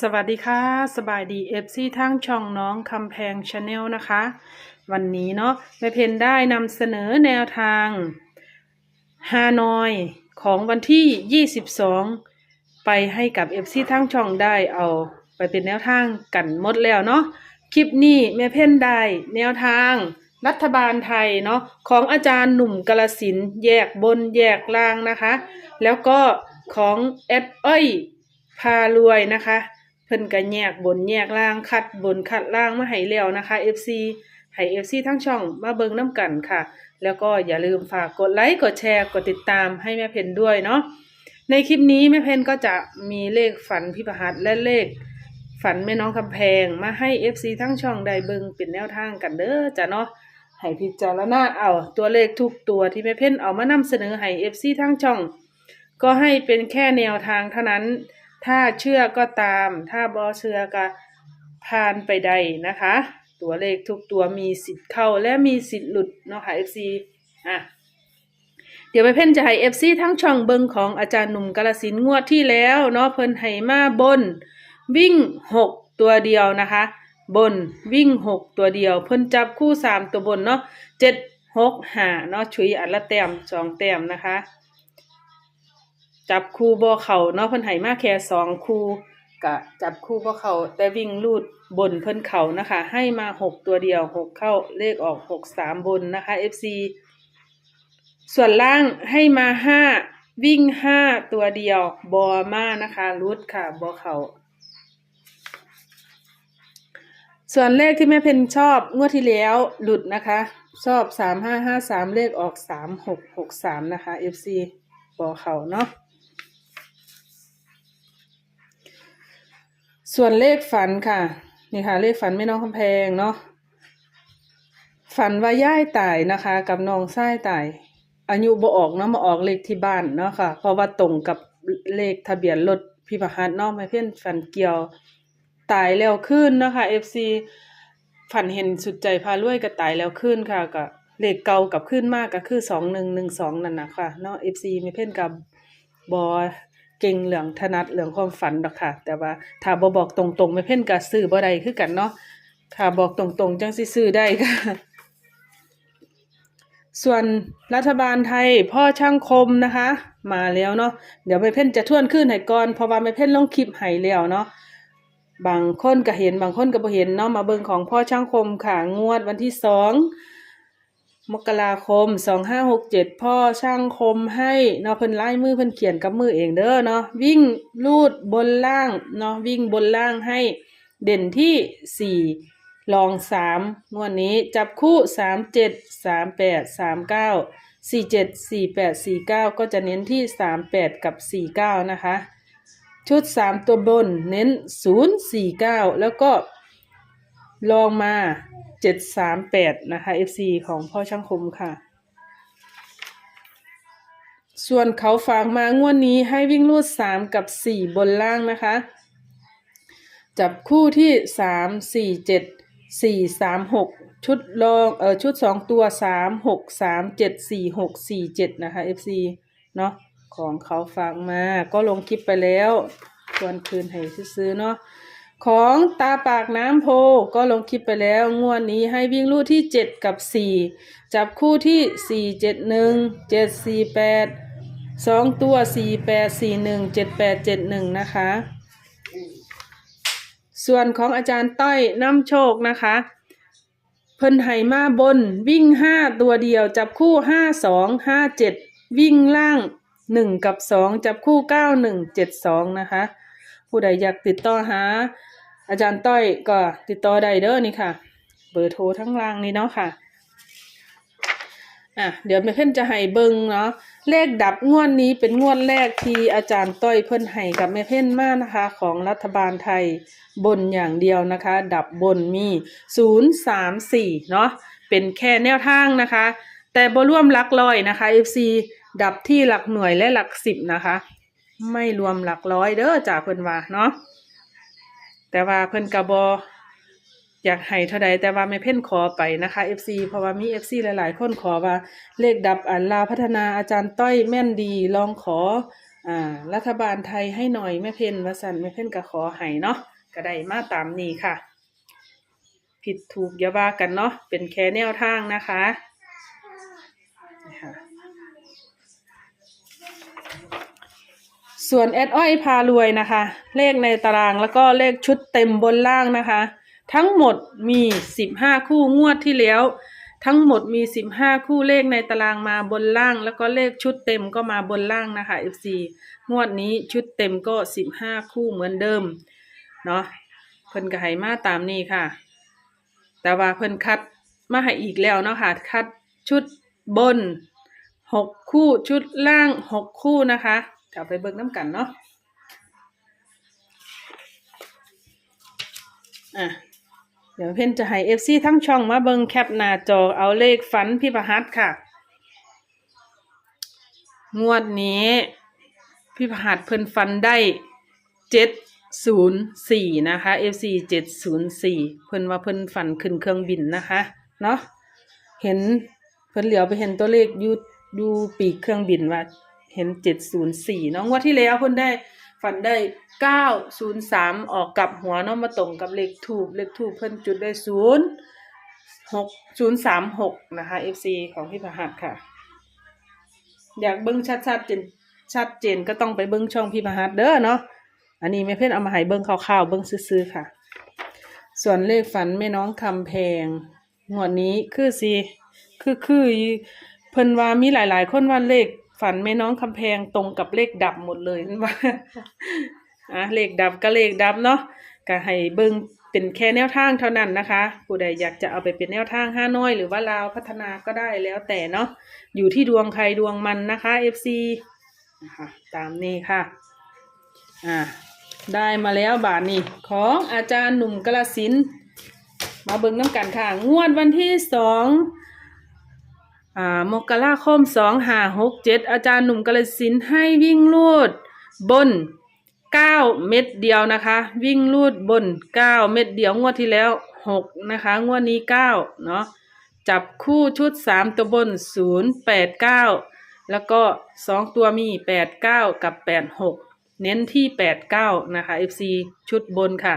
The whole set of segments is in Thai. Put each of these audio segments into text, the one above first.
สวัสดีค่ะ สบายดีเอฟซีทั้งช่องน้องคำแพงชาแนลนะคะ วันนี้เนาะแม่เพนได้นำเสนอแนวทางฮานอยของวันที่ 22 ไปให้กับเอฟซีทั้งช่องได้เอาไปเป็นแนวทางกันหมดแล้วเนาะคลิปนี้แม่เพนได้แนวทางรัฐบาลไทยเนาะของอาจารย์หนุ่มกาลสินแยกบนแยกล่างนะคะ แล้วก็ของแอดเอ้ยพารวยนะคะ เพิ่นก็แยกบนแยกล่างคัดบนคัดล่างมาให้แล้วนะคะ FC ให้ FC ทั้งช่องมาเบิ่งน้ำกันค่ะ แล้วก็อย่าลืมฝากกดไลค์กดแชร์กดติดตามให้แม่เพนด้วยเนาะในคลิปนี้แม่เพนก็จะมีเลขฝันพิพหัสและเลขฝันแม่น้องคำแพงมาให้ FC ทั้งช่องได้เบิ่งเป็นแนวทางกันเด้อจ้ะเนาะให้พิจารณาเอาตัวเลขทุกตัวที่แม่เพนเอามานำเสนอให้ FC ทั้งช่อง ก็ให้เป็นแค่แนวทางเท่านั้น ถ้าเชื่อก็ตาม ถ้าบอเชื่อก็ผ่านไปได้นะคะ ตัวเลขทุกตัวมีสิทธิ์เข้าและมีสิทธิ์หลุดเนาะค่ะ FC อะเดี๋ยวไปเพ่นจะให้ FC ทั้งช่องเบิงของอาจารย์หนุ่มกาลสินงวดที่แล้วเนาะเพิ่นให้มาบน วิ่งหกตัวเดียวนะคะ บนวิ่งหกตัวเดียว เพิ่นจับคู่สามตัวบนเนาะเจ็ดหกหาเนาะชุยอันละแต้มสองแต้มนะคะ จับคู่บ่เข่าเนาะเพิ่นให้มาแค่สองคู่กะจับคู่บ่เข่าแต่วิ่งลูดบนเพิ่นเข่านะคะ ให้มาหกตัวเดียวหกเข้าเลขออกหกสามบนนะคะ FC ส่วนล่างให้มาห้าวิ่งห้าตัวเดียวบอมานะคะรุดค่ะบอเข่าส่วนเลขที่แม่เพนชอบงวดที่แล้วหลุดนะคะ ชอบสามห้าห้าสามเลขออกสามหกหกสามนะคะ FC บอเข่าเนาะ ส่วนเลขฝันค่ะ นี่ค่ะ เลขฝันแม่น้องคำแพงเนาะฝันว่าย่ายตายนะคะ กับน้องไส้ตายอายุบ่ออกเนาะมาออกเลขที่บ้านเนาะค่ะ เพราะว่าตรงกับเลขทะเบียนรถพี่ประหัสเนาะแม่เพื่อนฝันเกี่ยวตายแล้วขึ้นเนาะค่ะ FC ฝันเห็นสุดใจพารวยก็ตายแล้วขึ้นค่ะก็เลขเก่ากับขึ้นมากก็คือสองหนึ่งหนึ่งสองนั่นนะค่ะเนาะ FC แม่เพื่อนกับบอ เก่งเหลืองถนัดเหลืองความฝันดอกค่ะ แต่ว่าถ้าบ่บอกตรงๆไม่เพ่นก็ซื้อบ่ได้คือกันเนาะถ้าบอกตรงๆ จังสิซื้อได้ค่ะส่วนรัฐบาลไทยพ่อช่างคมนะคะ มาแล้วเนาะเดี๋ยวไม่เพ่นจะทวนขึ้นให้ก่อนเพราะว่าไม่เพ่นลงคลิปให้แล้วเนาะบางคนก็เห็นบางคนก็บ่เห็นเนาะมาเบิ่งของพ่อช่างคมค่ะงวดวันที่สอง มกราคมสองห้าหกเจ็ดพ่อช่างคมให้เนาะเพิ่นไล่มือเพิ่นเขียนกับมือเองเด้อเนาะวิ่งลูดบนล่างเนาะวิ่งบนล่างให้เด่นที่สี่ลองสามงวดนี้จับคู่สามเจ็ดสามแปดสามเก้าสี่เจ็ดสี่แปดสี่เก้าก็จะเน้นที่สามแปดกับสี่เก้านะคะ ชุดสามตัวบนเน้นศูนย์สี่เก้าแล้วก็ลองมา เจ็ดสามแปดนะคะ FC ของพ่อช่างคมค่ะ ส่วนเขาฝากมางวดนี้ให้วิ่งรูดสามกับสี่บนล่างนะคะ จับคู่ที่สามสี่เจ็ดสี่สามหกชุดลองเออชุดสองตัวสามหกสามเจ็ดสี่หกสี่เจ็ดนะคะ FC เนาะของเขาฝากมาก็ลงคลิปไปแล้วควรคืนให้ซื้อเนาะ ของตาปากน้ำโพก็ลงคลิปไปแล้ว งวดนี้ให้วิ่งลู่ที่เจ็ดกับสี่จับคู่ที่สี่เจ็ดหนึ่งเจ็ดสี่แปดสองตัวสี่แปดสี่หนึ่งเจ็ดแปดเจ็ดหนึ่งนะคะ ส่วนของอาจารย์ต้อยน้ำโชคนะคะ เพิ่นไหมาบนวิ่งห้าตัวเดียว จับคู่ห้าสองห้าเจ็ดวิ่งล่างหนึ่งกับสองจับคู่เก้าหนึ่งเจ็ดสองนะคะ ผู้ใดอยากติดต่อหา อาจารย์ต้อยก็ติดต่อได้เด้อนี่ค่ะ เบอร์โทรทั้งล่างนี้เนาะค่ะอะเดี๋ยวแม่เพิ่นจะให้เบิงเนาะเลขดับงวดนี้เป็นงวดแรกที่อาจารย์ต้อยเพิ่นให้กับแม่เพิ่นมานะคะ ของรัฐบาลไทยบนอย่างเดียวนะคะ ดับบนมีศูนย์สามสี่เนาะเป็นแค่แนวทางนะคะ แต่บร่วมหลักร้อยนะคะ FC ดับที่หลักหน่วยและหลักสิบนะคะ ไม่รวมหลักร้อยเด้อจากเพิ่นว่าเนาะ แต่ว่าเพิ่นกระบออยากให้เท่าใดแต่ว่าไม่เพ่นขอไปนะคะ FC เพราะว่ามี FC หลาย ๆ คนขอว่าเลขดับอันลาพัฒนาอาจารย์ต้อยแม่นดีลองขออ่ารัฐบาลไทยให้หน่อยแม่เพ่นวสันแม่เพ่นก็ขอให้เนาะก็ได้มาตามนี้ค่ะ ผิดถูกอย่าว่ากันเนาะเป็นแค่แนวทางนะคะ ส่วนแอดอ้อยพารวยนะคะ เลขในตารางแล้วก็เลขชุดเต็มบนล่างนะคะ ทั้งหมดมีสิบห้าคู่งวดที่แล้ว ทั้งหมดมีสิบห้าคู่เลขในตารางมาบนล่าง แล้วก็เลขชุดเต็มก็มาบนล่างนะคะ FC งวดนี้ชุดเต็มก็สิบห้าคู่เหมือนเดิมเนาะเพิ่นก็ให้มาตามนี้ค่ะ แต่ว่าเพิ่นคัดมาให้อีกแล้วเนาะค่ะคัดชุดบนหกคู่ชุดล่างหกคู่นะคะ เดี๋ยไปเบิ่งน้ำกันเนาะอะเดี๋ยวเพ่นจะให้เอฟซีทั้งช่องมาเบิงแคปหน้าจอเอาเลขฝันพี่ประหัสค่ะ งวดนี้ พี่ประหัสเพิ่นฟันได้เจ็ดศูนย์สี่นะคะ FC เจ็ดศูนย์สี่เพิ่นว่าเพิ่นฝันขึ้นเครื่องบินนะคะเนาะเห็นเพิ่นเหลียวไปเห็นตัวเลขยูอยูปีกเครื่องบินว่า เห็นเจ็ดศูนย์สี่เนาะงวดที่แล้วเพิ่นได้ฝันได้เก้าศูนย์สามออกกลับหัวเนาะมาตรงกับเลขถูกเลขถูกเพิ่นจุดได้ศูนย์หกศูนย์สามหกนะคะ FC ของพี่ประหัสค่ะ อยากเบิ้งชัดๆเจนชัดเจนก็ต้องไปเบิ้งช่องพี่ประหัสเด้อเนาะอันนี้แม่เพ่นเอามาให้เบิ้งคร่าวๆเบิ้งซื่อๆค่ะ ส่วนเลขฝันแม่น้องคำแพงงวดนี้คือสิคือคือเพิ่นว่ามีหลายๆ คนว่าเลข ฝันแม่น้องคำแพงตรงกับเลขดับหมดเลยว่าอะเลขดับก็เลขดับเนาะก็ให้เบิ่งเป็นแค่แนวทางเท่านั้นนะคะ ผู้ใดอยากจะเอาไปเป็นแนวทางห้าน้อย หรือว่าลาวพัฒนาก็ได้แล้วแต่เนาะอยู่ที่ดวงใครดวงมันนะคะ FC นะคะตามนี้ค่ะอ่าได้มาแล้วบาทนี้ของอาจารย์หนุ่มกระสินธุ์มาเบิ่งน้ำกันค่ะ งวดวันที่สองอ่า มกราคมสองห้าหกเจ็ดอาจารย์หนุ่มกระสินให้วิ่งลูดบนเก้าเม็ดเดียวนะคะ วิ่งลูดบนเก้าเม็ดเดียวงวดที่แล้วหกนะคะงวดนี้เก้าเนาะจับคู่ชุดสามตัวบนศูนย์แปดเก้าแล้วก็สองตัวมีแปดเก้ากับแปดหกเน้นที่แปดเก้านะคะ FC ชุดบนค่ะ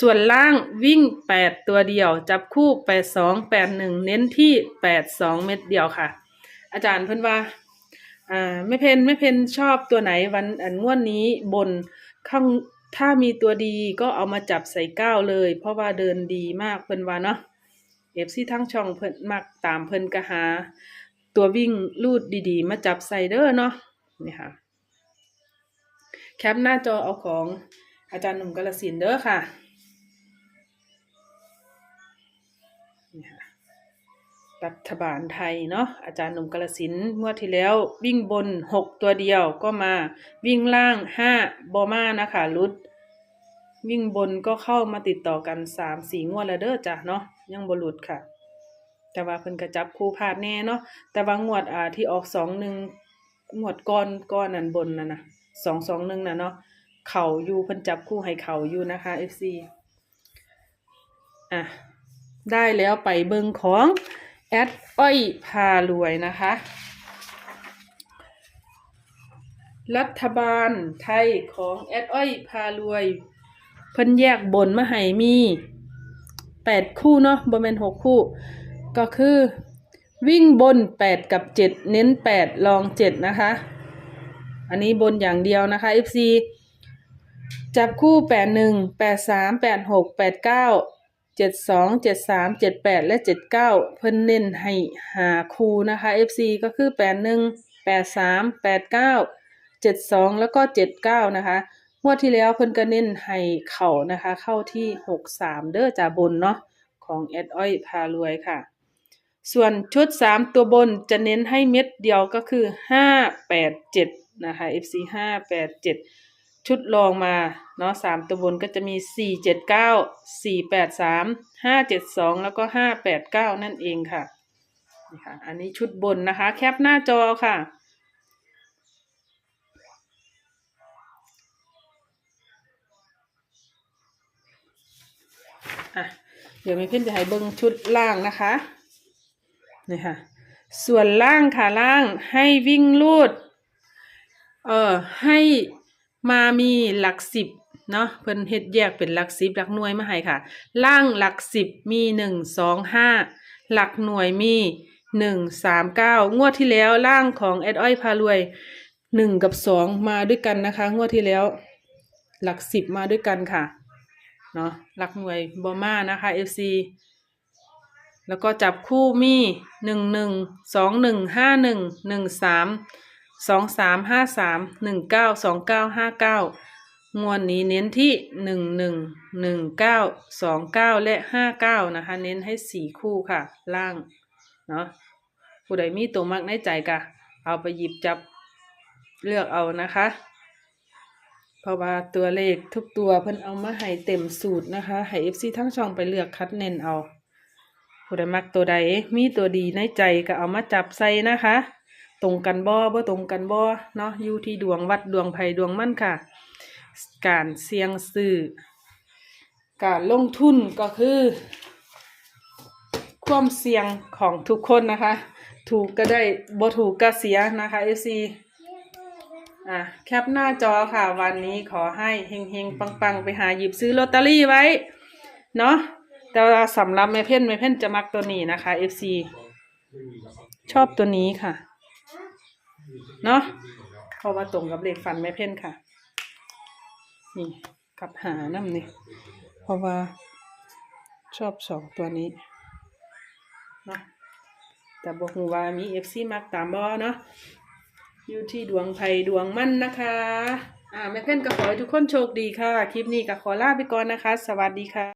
ส่วนล่างวิ่งแปดตัวเดียว จับคู่แปดสองแปดหนึ่งเน้นที่แปดสองเม็ดเดียวค่ะ อาจารย์เพิ่นว่า อ่าไม่เพนไม่เพนชอบตัวไหนวันอันงวดนี้บนข้างถ้ามีตัวดีก็เอามาจับใส่เก้าเลย เพราะว่าเดินดีมากเพิ่นว่าเนาะเอฟซีทั้งช่องเพิ่นมักตามเพิ่นกะหา ตัววิ่งลูดดีๆ มาจับใส่เด้อเนาะนี่ค่ะ แคปหน้าจอเอาของอาจารย์หนุ่มกาลสินเด้อค่ะ รัฐบาลไทยเนาะอาจารย์หนุ่มกาลสินธุ์งวดที่แล้ววิ่งบนหกตัวเดียวก็มาวิ่งล่างห้าบอมานะคะรุด วิ่งบนก็เข้ามาติดต่อกันสามสี่งวดแล้วเด้อจ้ะเนาะยังบหลุดค่ะ แต่ว่าเพิ่นกระจับคู่พลาดแน่เนาะแต่ว่างวดอ่าที่ออกสองหนึ่งงวดก้อนก้อนนั้นบนน่ะนะสองสองหนึ่งนะเนาะเข่าอยู่เพิ่นจับคู่ให้เข่าอยู่นะคะ FC อะได้แล้วไปเบิงของ แอดอ้อยพารวยนะคะ รัฐบาลไทยของแอดอ้อยพารวย เพิ่นแยกบนมาให้มีแปดคู่เนาะบ่แม่นหกคู่ ก็คือวิ่งบนแปดกับเจ็ดเน้นแปดลองเจ็ดนะคะ อันนี้บนอย่างเดียวนะคะ FC จับคู่แปดหนึ่งแปดสามแปดหกแปดเก้า เจ็ดสองเจ็ดสามเจ็ดแปดและเจ็ดเก้าเพิ่นเน้นให้หาคูนะคะ FC ก็คือแปดหนึ่งแปดสามแปดเก้าเจ็ดสองแล้วก็เจ็ดเก้านะคะงวดที่แล้วเพิ่นก็เน้นให้เข่านะคะ เข้าที่หกสามเด้อจ่าบนเนาะของแอดอ้อยพารวยค่ะ ส่วนชุดสามตัวบนจะเน้นให้เม็ดเดียวก็คือห้าแปดเจ็ดนะคะ FC ห้าแปดเจ็ด ชุดรองมาเนาะสามตัวบนก็จะมีสี่เจ็ดเก้าสี่แปดสามห้าเจ็ดสองแล้วก็ห้าแปดเก้านั่นเองค่ะนี่ค่ะ อันนี้ชุดบนนะคะ แคปหน้าจอค่ะ อะ เดี๋ยวม่เพิ่อนจะให้เบิ่งชุดล่างนะคะนี่ค่ะ ส่วนล่างค่ะล่างให้วิ่งลูด เอ่อให้ มามีหลักสิบเนาะเพิ่นเฮ็ดแยกเป็นหลักสิบหลักหน่วยมาให้ค่ะ ล่างหลักสิบมีหนึ่งสองห้าหลักหน่วยมีหนึ่งสามเก้างวดที่แล้วล่างของแอดอ้อยพารวยหนึ่งกับสองมาด้วยกันนะคะ งวดที่แล้ว หลักสิบมาด้วยกันค่ะเนาะหลักหน่วยบอมานะคะ FC แล้วก็จับคู่มีหนึ่งหนึ่งสองหนึ่งห้าหนึ่งหนึ่งสาม สองสามห้าสามหนึ่งเก้าสองเก้าห้าเก้างวดนี้เน้นที่หนึ่งหนึ่งหนึ่งเก้าสองเก้าและห้าเก้านะคะ เน้นให้สี่คู่ค่ะ ล่างเนาะผู้ใดมีตัวมักในใจกะ เอาไปหยิบจับเลือกเอานะคะ เพราะว่าตัวเลขทุกตัวเพิ่นเอามาให้เต็มสูตรนะคะ ให้ FC ทั้งช่องไปเลือกคัดเน้นเอา ผู้ใดมักตัวใดมีตัวดีในใจก็เอามาจับใส่นะคะ ตรงกันบ่บ่ตรงกันบ่เนาะอยู่ที่ดวงวัดดวงไผ่ดวงมั่นค่ะ การเสี่ยงซื้อการลงทุนก็คือ ความเสี่ยงของทุกคนนะคะ ถูกก็ได้บ่ถูกก็เสียนะคะ FC อะแคปหน้าจอค่ะ วันนี้ขอให้เฮงๆ ปังๆ ไปหาหยิบซื้อลอตเตอรี่ไว้ เนาะแต่สำหรับแม่เพ่นแม่เพ่นจะมักตัวนี้นะคะ FC ชอบตัวนี้ค่ะ เนาะเพราะว่าตรงกับเลขฟันแม่เพ่นค่ะ นี่กับหาน้ำนี่เพราะว่าชอบสองตัวนี้เนาะแต่บอกว่ามี FC มักตามบอเนาะอยู่ที่ดวงไพดวงมั่นนะคะอ่าแม่เพ่นก็ขอให้ทุกคนโชคดีค่ะ คลิปนี้ก็ขอลาไปก่อนนะคะ สวัสดีค่ะ